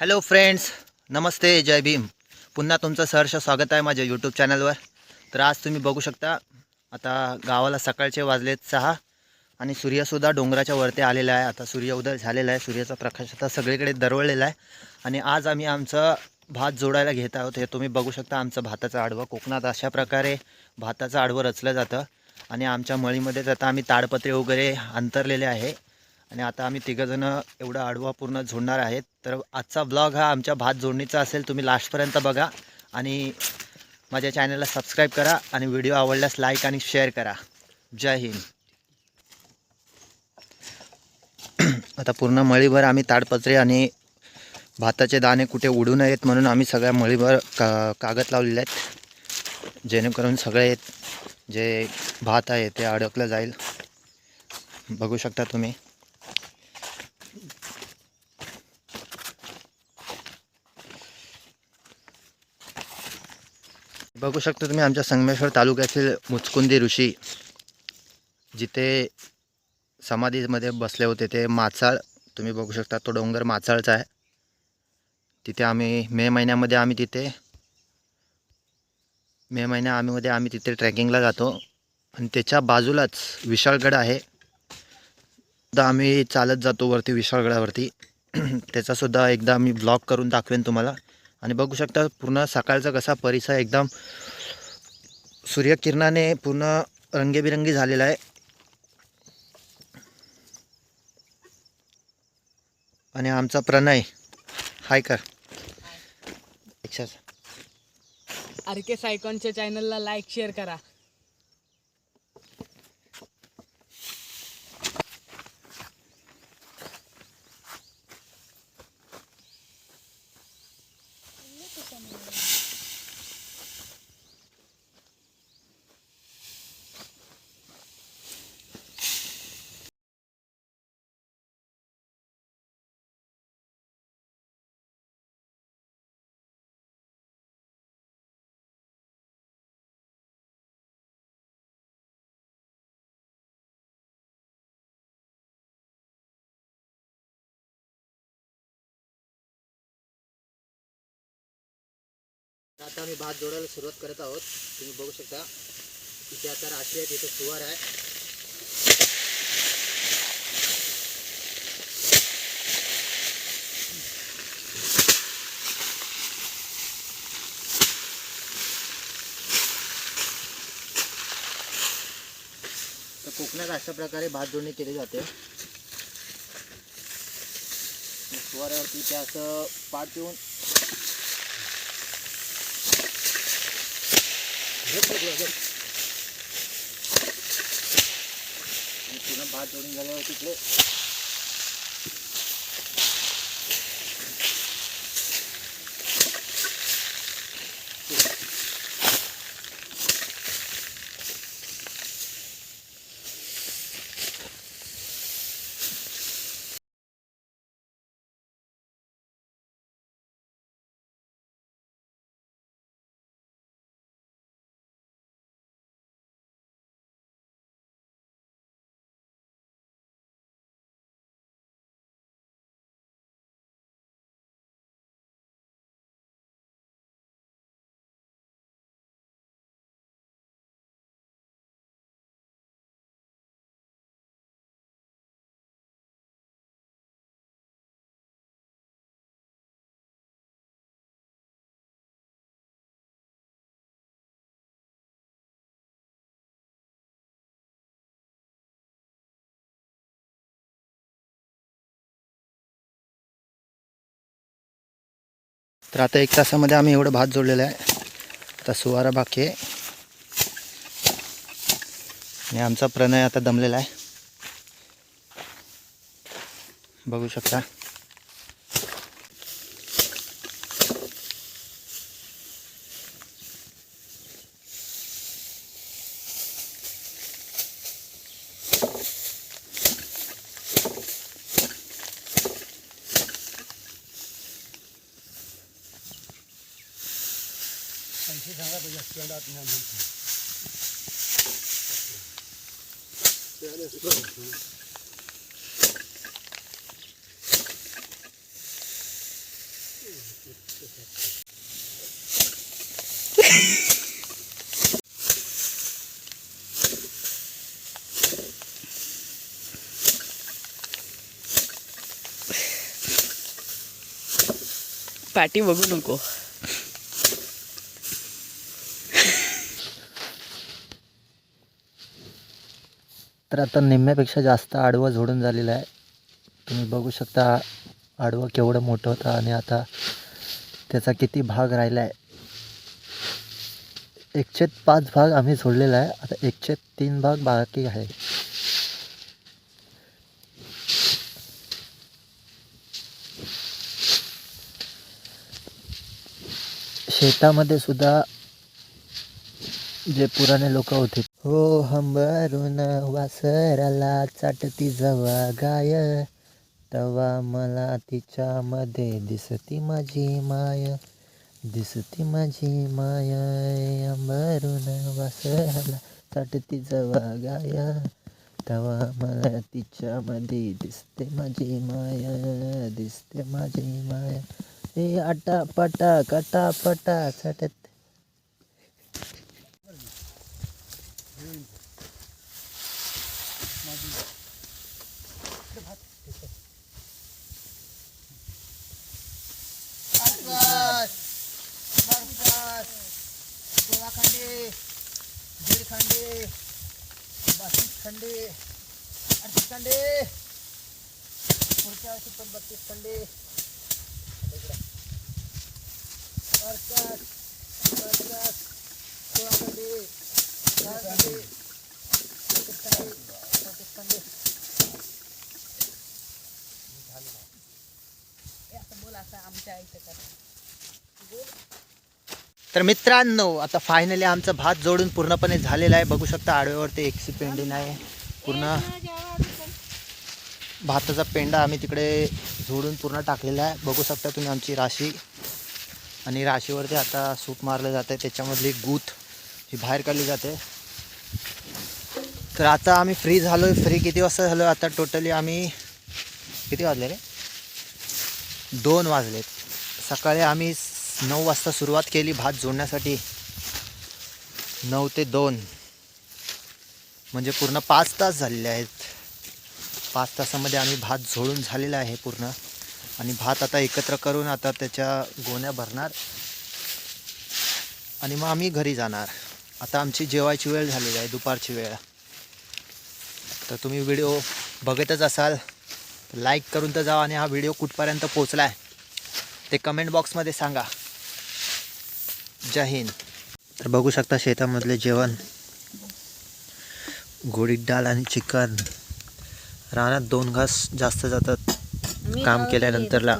Hello friends नमस्ते जय भीम. पुन्हा तुमचं सहर्ष स्वागत आहे माझ्या यूट्यूब चॅनलवर तर आज तुम्ही बघू शकता आता गावाला सकाळचे वाजलेत सहा आणि सूर्यसुद्धा डोंगराच्या वरती आलेला आहे. आता सूर्य उदय झालेला आहे. सूर्याचा प्रकाश आता सगळीकडे दरवळलेला आहे. आणि आज आम्ही आमचं भात जोडायला घेत आहोत. हे तुम्ही बघू शकता आमचं भाताचं आडवं कोकणात अशा प्रकारे भाताचं आडवं रचलं जातं. आणि आमच्या मळीमध्येच आता आम्ही ताडपत्रे वगैरे अंतरलेले आहे. आणि आता आम्ही तिघंजणं एवढा आडवा पूर्ण झोडणार आहेत. तर आजचा ब्लॉग हा आमच्या भात जोडणीचा असेल तुम्ही लास्टपर्यंत बघा. आणि माझ्या चॅनलला सबस्क्राईब करा आणि व्हिडिओ आवडल्यास लाईक आणि शेअर करा. जय हिंद. आता पूर्ण मळीभर आम्ही ताडपत्रे आणि भाताचे दाणे कुठे उडू नयेत म्हणून आम्ही सगळ्या मळीभर का कागद लावलेले आहेत. जेणेकरून सगळे जे भात आहे ते अडकलं जाईल. बघू शकता तुम्ही. बघू शकता तुम्ही आमच्या संगमेश्वर तालुक्यातील मुचकुंदी ऋषी. जिथे समाधीमध्ये बसले होते ते माचाळ तुम्ही बघू शकता तो डोंगर माचाळचा आहे. तिथे आम्ही मे महिन्यामध्ये आम्ही तिथे मे महिन्या आम्हीमध्ये आम्ही तिथे ट्रॅकिंगला जातो. आणि त्याच्या बाजूलाच विशाळगड आहे. तर आम्ही चालत जातो वरती विशाळगडावरती त्याचासुद्धा एकदा मी ब्लॉग करून दाखवेन तुम्हाला. आणि बघू शकता पूर्ण सकाळचा कसा परिसर एकदम सूर्यकिरणाने पूर्ण रंगेबिरंगी झालेला आहे. आणि आमचा प्रणय हाय कर. आर के सायकॉनच्या चॅनलला लाईक शेअर करा. आता आम्ही भात जोडायला सुरुवात करत आहोत. तुम्ही बघू शकता इथे आता राशी आहे तिथे सुवार आहे. तर कोकणात अशा प्रकारे भात जोडणी केली जाते. सुवाऱ्यावरती ते असं पाठ देऊन आणि पूर्ण भात जोडून झाल्यावर तिकडे तर आता एक तासामध्ये आम्ही एवढं भात जोडलेलं आहे. आता सुवारा बाकी आहे. आणि आमचा प्रणय आता दमलेला आहे. बघू शकता. पाठी बघू नको. तर आता निम्म्यापेक्षा जास्त आडवं झोडून झालेलं आहे. तुम्ही बघू शकता आडवं केवढं मोठं होतं आणि आता त्याचा किती भाग राहिला आहे एकशे पाच भाग आम्ही सोडलेला आहे. आता एकशे तीन भाग बाकी आहे. शेतामध्ये सुद्धा जे पुराणे लोक होते हो हंबरून वासराला चाटती जवा गाय. तवा मला तिच्यामध्ये दिसती माझी माय दिसती माझी माय. अंबरून वासराला चाटती जवा गाय. तवा मला तिच्यामध्ये दिसते माझी माय दिसते माझी माय. ए आटा पटा कटा पटा चाटत खंडे दीड खंडे बत्तीस खंडे अडतीस खंडे पुढच्या वर्षी पण बत्तीस खंडे अडचास पचास सोळा खंडे दहा खंडे एकतीस खंडे बत्तीस खंडे तर मित्रांनो आता फायनली आमचा भात जोडून पूर्णपणे झालेला आहे. बघू शकता आडव्यावरती एकशे पेंडी नाही पूर्ण भाताचा पेंडा आम्ही तिकडे झोडून पूर्ण टाकलेला आहे. बघू शकता तुम्ही आमची राशी. आणि राशीवरती आता सूप मारलं जातं आहे त्याच्यामधली गूथ ही बाहेर काढली जाते. तर आता आम्ही फ्री झालो फ्री किती वाजता झालो आता टोटली आम्ही किती वाजले रे? दोन वाजलेत. सकाळी आम्ही नऊ वाजता सुरुवात केली भात जोडण्यासाठी. नऊ ते दोन. म्हणजे पूर्ण पाच तास झालेले आहेत. पाच तासामध्ये आम्ही भात झोडून झालेला आहे पूर्ण. आणि भात आता एकत्र करून आता त्याच्या गोण्या भरणार. आणि मग आम्ही घरी जाणार. आता आमची जेवायची वेळ झालेली आहे दुपारची वेळ. तर तुम्ही व्हिडिओ बघतच असाल लाईक करून तर जावा आणि हा व्हिडिओ कुठपर्यंत पोचला आहे ते कमेंट बॉक्समध्ये सांगा. जय हिंद. तर बघू शकता शेतामधले जेवण. गोडीत डाळ आणि चिकन. रानात दोन घास जास्त जातात. काम केल्यानंतरला.